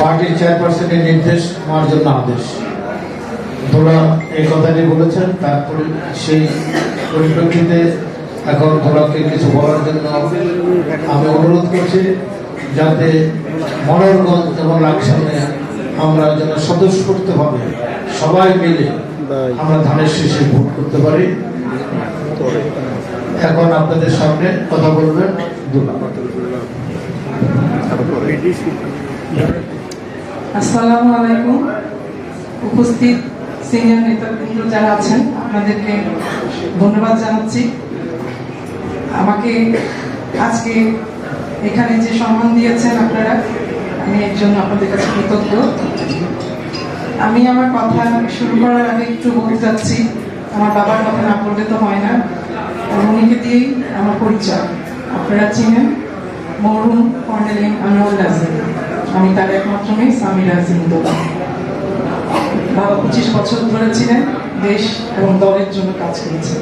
পার্টির চেয়ারপারসনের নির্দেশ আমার জন্য আদেশ। তোরা এই কথাটি বলেছেন, তারপরে সেই পরিপ্রেক্ষিতে এখন তোরাকে কিছু বলার জন্য আমি অনুরোধ করছি, যাতে মনোরগঞ্জ এবং লাকসামে আমরা যেন স্বতঃস্ফূর্তভাবে সবাই মিলে আমরা ধানের শেষে ভোট করতে পারি। এখন আপনাদের সামনে কথা বলবেন দুলা আসসালামু আলাইকুম। উপস্থিত সিনিয়র নেতৃবৃন্দ যারা আছেন, আপনাদেরকে ধন্যবাদ জানাচ্ছি। আমাকে আজকে এখানে যে সম্মান দিয়েছেন আপনারা, আমি এর জন্য আপনাদের কাছে কৃতজ্ঞ। আমি আমার কথা শুরু করার আগে একটু বলতে যাচ্ছি আমার বাবার কথা না বললে তো হয় না। উনিকে দিয়েই আমার পরিচয়। আপনারা চিনেন মরহুম কর্নেল আনোয়ার রাজিম আমি তার একমাত্র মেয়ে সামির রাজিম দোলা বাবা পঁচিশ বছর ধরে ছিলেন দেশ এবং দলের জন্য কাজ করেছেন।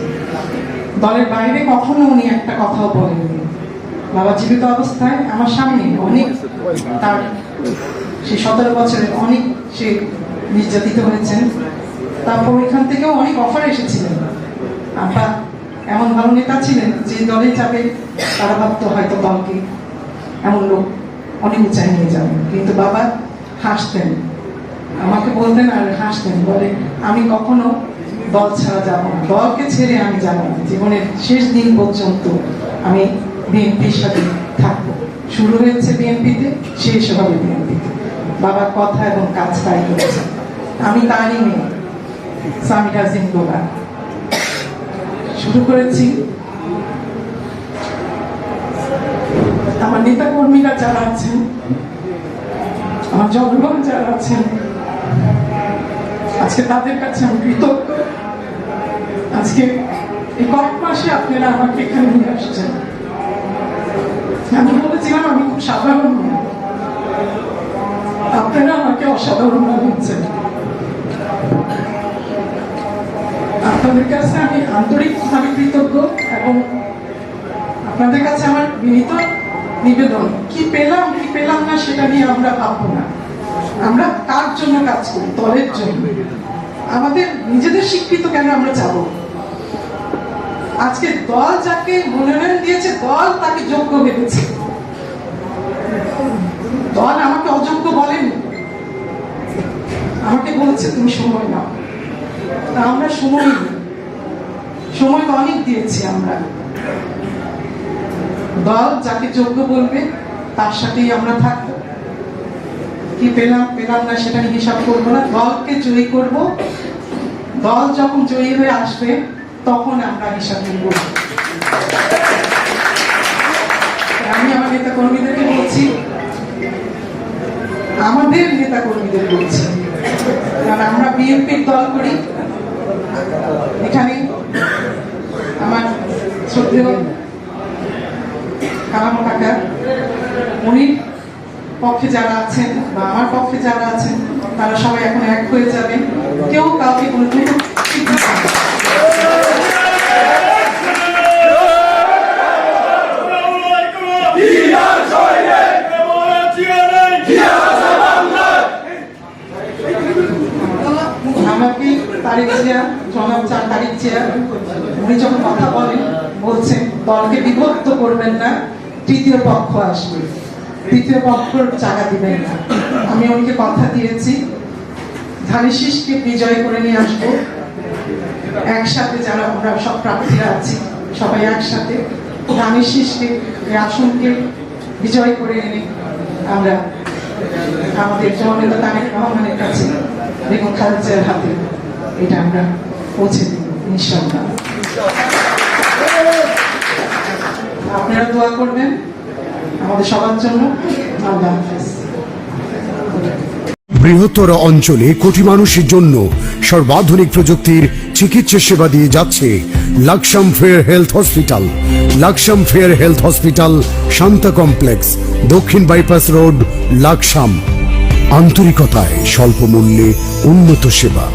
দলের বাইরে কখনো উনি একটা কথাও বলেননি। বাবা জীবিত অবস্থায় আমার সামনে অনেক তার সে সতেরো বছরে অনেক সে নির্যাতিত হয়েছেন। তারপর ওইখান থেকেও অনেক অফার এসেছিলেন। আমরা এমন ভালো নেতা ছিলেন যে দলে যাবে তারা ভাবতো হয়তো দলকে এমন লোক অনেক উঁচায় নিয়ে যাবে কিন্তু বাবা হাসতেন। আমাকে বলতেন, আর, হাসতেন। বলে, আমি কখনো দল ছাড়া যাব না। দলকে ছেড়ে আমি যাব না। জীবনের শেষ দিন পর্যন্ত আমি বিএনপির সাথে থাকব। শুরু হয়েছে বিএনপিতে, শেষ হবে বিএনপিতে। বাবার কথা এবং কাজ তাই করেছে আমি তারই মেয়ে, সামিরা জিন্দোলা শুরু করেছি আমার নেতা কর্মীরা যারা আছেন, আমার জনগণ যারা আছেন, আজকে তাদের কাছে আমি কৃতজ্ঞ। আজকে এই কয়েক মাসে আপনারা আমাকে এখানে নিয়ে আসছেন। আমি বলেছিলাম, আমি খুব সাধারণ। আপনারা আমাকে অসাধারণ বানিয়েছেন আপনাদের কাছে আমি আন্তরিকভাবে কৃতজ্ঞ এবং আপনাদের কাছে আমার বিনীত নিবেদন। কি পেলাম কি পেলাম না, সেটা নিয়ে আমরা ভাববো না। আমরা কার জন্য কাজ করি? দলের জন্য। আমাদের নিজেদের স্বীকৃত কেন আমরা যাব? আজকে দল যাকে মনোনয়ন দিয়েছে, দল তাকে যোগ্য ভেবেছে। দল আমাকে অযোগ্য বলেনি। আমাকে বলেছে, তুমি সময় নাও। তা আমরা সময়। সময় অনেক দিয়েছি আমরা। দল যাকে যোগ্য বলবে, তার সাথেই আমরা থাকব। কি পেলাম পেলাম না সেটা হিসাব করব না। দলকে জয়ী করব। দল যখন জয়ী হয়ে আসবে, তখন আমরা হিসাব করব আমি আমার নেতা কর্মীদেরকে বলছি, আমাদের নেতা কর্মীদের বলছি, কারণ আমরা বিএনপির দল করি। এখানে আমার শ্রদ্ধেয় কালামো কাকা উনির পক্ষে যারা আছেন বা আমার পক্ষে যারা আছেন, তারা সবাই এখন এক হয়ে যাবে কেউ কাউকে না। আমাকে তারিক জিয়া জনাব চার তারিক জিয়া উনি যখন কথা বলেন, বলছেন দলকে বিভক্ত করবেন না, তৃতীয় পক্ষ আসবে। তৃতীয় পক্ষ জায়গা দিবেন না। আমি উনিকে কথা দিয়েছি, ধানিশিসকে বিজয় করে নিয়ে আসব। একসাথে যারা, আমরা সব প্রার্থীরা আছি, সবাই একসাথে। ধানিশিসকে আসনকে বিজয় করে এনে আমরা আমাদের জননেতা তারেক রহমানের কাছে বেগম খালেদার হাতে এটা আমরা পৌঁছে দিব ইনশাল্লাহ আপনারা দোয়া করবেন। আমাদের সবার জন্য। বৃহত্তর অঞ্চলে কোটি মানুষের জন্য সর্বাধুনিক প্রযুক্তির চিকিৎসা সেবা দিয়ে যাচ্ছে Laksam fair health hospital. Laksam fair health hospital Shanta complex, দক্ষিণ বাইপাস রোড, লাকসাম। আন্তরিকতায় স্বল্প মূল্যে উন্নত সেবা।